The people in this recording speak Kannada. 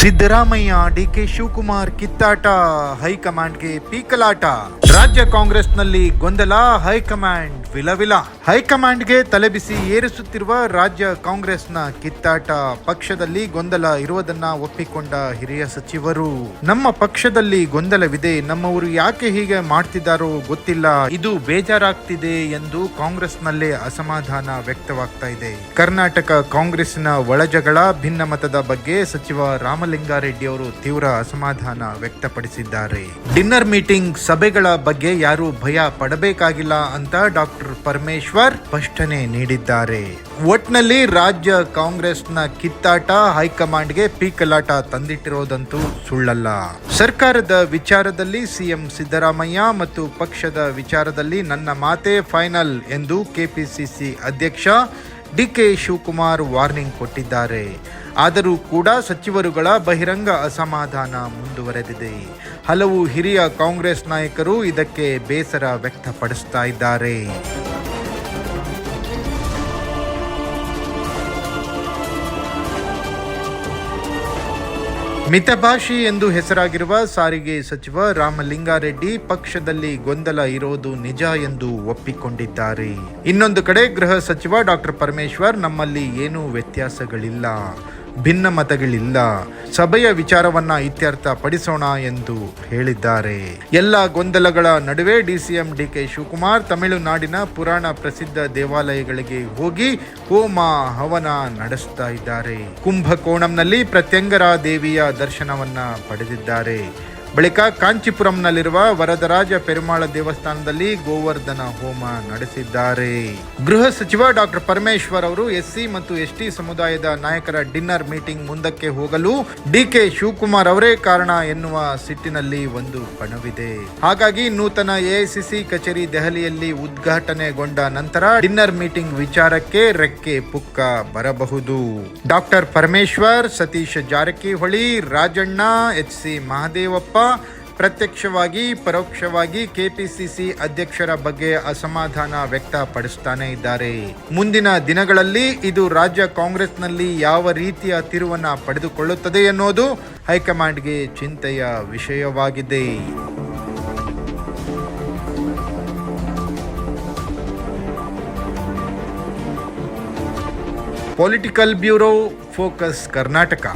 ಸಿದ್ದರಾಮಯ್ಯ ಡಿಕೆ ಶಿವಕುಮಾರ್ ಕಿತ್ತಾಟ ಹೈಕಮಾಂಡ್ಗೆ ಪೀಕಲಾಟ. ರಾಜ್ಯ ಕಾಂಗ್ರೆಸ್ನಲ್ಲಿ ಗೊಂದಲ ಹೈಕಮಾಂಡ್ ವಿಲವಿಲ. ಹೈಕಮಾಂಡ್ಗೆ ತಲೆಬಿಸಿ ಏರಿಸುತ್ತಿರುವ ರಾಜ್ಯ ಕಾಂಗ್ರೆಸ್ನ ಕಿತ್ತಾಟ ಪಕ್ಷದಲ್ಲಿ ಗೊಂದಲ ಇರುವುದನ್ನ ಒಪ್ಪಿಕೊಂಡ ಹಿರಿಯ ಸಚಿವರು. ನಮ್ಮ ಪಕ್ಷದಲ್ಲಿ ಗೊಂದಲವಿದೆ ನಮ್ಮವರು ಯಾಕೆ ಹೀಗೆ ಮಾಡ್ತಿದ್ದಾರೋ ಗೊತ್ತಿಲ್ಲ. ಇದು ಬೇಜಾರಾಗ್ತಿದೆ ಎಂದು ಕಾಂಗ್ರೆಸ್ನಲ್ಲೇ ಅಸಮಾಧಾನ ವ್ಯಕ್ತವಾಗ್ತಾ ಇದೆ. ಕರ್ನಾಟಕ ಕಾಂಗ್ರೆಸ್ನ ಒಳಜಗಳ ಭಿನ್ನಮತದ ಬಗ್ಗೆ ಸಚಿವ ರಾಮಲಿಂಗಾರೆಡ್ಡಿ ಅವರು ತೀವ್ರ ಅಸಮಾಧಾನ ವ್ಯಕ್ತಪಡಿಸಿದ್ದಾರೆ. ಡಿನ್ನರ್ ಮೀಟಿಂಗ್ ಸಭೆಗಳ ಬಗ್ಗೆ ಯಾರು ಭಯ ಪಡಬೇಕಾಗಿಲ್ಲ ಅಂತ ಡಾಕ್ಟರ್ ಪರಮೇಶ್ವರ್ ಸ್ಪಷ್ಟನೆ ನೀಡಿದ್ದಾರೆ. ಒಟ್ನಲ್ಲಿ ರಾಜ್ಯ ಕಾಂಗ್ರೆಸ್ನ ಕಿತ್ತಾಟ ಹೈಕಮಾಂಡ್ಗೆ ಪೀಕಲಾಟ ತಂದಿಟ್ಟಿರೋದಂತೂ ಸುಳ್ಳಲ್ಲ. ಸರ್ಕಾರದ ವಿಚಾರದಲ್ಲಿ ಸಿಎಂ ಸಿದ್ದರಾಮಯ್ಯ ಮತ್ತು ಪಕ್ಷದ ವಿಚಾರದಲ್ಲಿ ನನ್ನ ಮಾತೇ ಫೈನಲ್ ಎಂದು ಕೆಪಿಸಿಸಿ ಅಧ್ಯಕ್ಷ ಡಿಕೆ ಶಿವಕುಮಾರ್ ವಾರ್ನಿಂಗ್ ಕೊಟ್ಟಿದ್ದಾರೆ. ಆದರೂ ಕೂಡ ಸಚಿವರುಗಳ ಬಹಿರಂಗ ಅಸಮಾಧಾನ ಮುಂದುವರೆದಿದೆ. ಹಲವು ಹಿರಿಯ ಕಾಂಗ್ರೆಸ್ ನಾಯಕರು ಇದಕ್ಕೆ ಬೇಸರ ವ್ಯಕ್ತಪಡಿಸ್ತಾ ಇದ್ದಾರೆ. ಮಿತಭಾಷಿ ಎಂದು ಹೆಸರಾಗಿರುವ ಸಾರಿಗೆ ಸಚಿವ ರಾಮಲಿಂಗಾರೆಡ್ಡಿ ಪಕ್ಷದಲ್ಲಿ ಗೊಂದಲ ಇರೋದು ನಿಜ ಎಂದು ಒಪ್ಪಿಕೊಂಡಿದ್ದಾರೆ. ಇನ್ನೊಂದು ಕಡೆ ಗೃಹ ಸಚಿವ ಡಾಕ್ಟರ್ ಪರಮೇಶ್ವರ್ ನಮ್ಮಲ್ಲಿ ಏನೂ ವ್ಯತ್ಯಾಸಗಳಿಲ್ಲ. ಭಿನ್ನ ಮತಗಳಿಲ್ಲ ಸಭೆಯ ವಿಚಾರವನ್ನ ಇತ್ಯರ್ಥ ಪಡಿಸೋಣ ಎಂದು ಹೇಳಿದ್ದಾರೆ. ಎಲ್ಲ ಗೊಂದಲಗಳ ನಡುವೆ ಡಿಸಿಎಂ ಡಿಕೆ ಶಿವಕುಮಾರ್ ತಮಿಳುನಾಡಿನ ಪುರಾಣ ಪ್ರಸಿದ್ಧ ದೇವಾಲಯಗಳಿಗೆ ಹೋಗಿ ಹೋಮ ಹವನ ನಡೆಸ್ತಾ ಇದ್ದಾರೆ. ಕುಂಭಕೋಣಂನಲ್ಲಿ ಪ್ರತ್ಯಂಗರ ದೇವಿಯ ದರ್ಶನವನ್ನ ಪಡೆದಿದ್ದಾರೆ. ಬಳಿಕ ಕಾಂಚೀಪುರಂನಲ್ಲಿರುವ ವರದರಾಜ ಪೆರುಮಾಳ ದೇವಸ್ಥಾನದಲ್ಲಿ ಗೋವರ್ಧನ ಹೋಮ ನಡೆಸಿದ್ದಾರೆ. ಗೃಹ ಸಚಿವ ಡಾಕ್ಟರ್ ಪರಮೇಶ್ವರ್ ಅವರು ಎಸ್ಸಿ ಮತ್ತು ಎಸ್ಟಿ ಸಮುದಾಯದ ನಾಯಕರ ಡಿನ್ನರ್ ಮೀಟಿಂಗ್ ಮುಂದಕ್ಕೆ ಹೋಗಲು ಡಿಕೆ ಶಿವಕುಮಾರ್ ಅವರೇ ಕಾರಣ ಎನ್ನುವ ಸಿಟ್ಟಿನಲ್ಲಿ ಒಂದು ಬಣವಿದೆ ಹಾಗಾಗಿ ನೂತನ ಎಐಸಿಸಿ ಕಚೇರಿ ದೆಹಲಿಯಲ್ಲಿ ಉದ್ಘಾಟನೆಗೊಂಡ ನಂತರ ಡಿನ್ನರ್ ಮೀಟಿಂಗ್ ವಿಚಾರಕ್ಕೆ ರೆಕ್ಕೆ ಪುಕ್ಕ ಬರಬಹುದು. Doctor Parameshwar, Satish Jarkiholi, Rajanna, H C Mahadevappa ಪ್ರತ್ಯಕ್ಷವಾಗಿ, ಪರೋಕ್ಷವಾಗಿ ಕೆಪಿಸಿಸಿ ಅಧ್ಯಕ್ಷರ ಬಗ್ಗೆ ಅಸಮಾಧಾನ ವ್ಯಕ್ತಪಡಿಸ್ತಾನೆ ಇದ್ದಾರೆ. ಮುಂದಿನ ದಿನಗಳಲ್ಲಿ ಇದು ರಾಜ್ಯ ಕಾಂಗ್ರೆಸ್ನಲ್ಲಿ ಯಾವ ರೀತಿಯ ತಿರುವನ್ನ ಪಡೆದುಕೊಳ್ಳುತ್ತದೆ ಎನ್ನುವುದು ಹೈಕಮಾಂಡ್ಗೆ ಚಿಂತೆಯ ವಿಷಯವಾಗಿದೆ. Political bureau, focus Karnataka.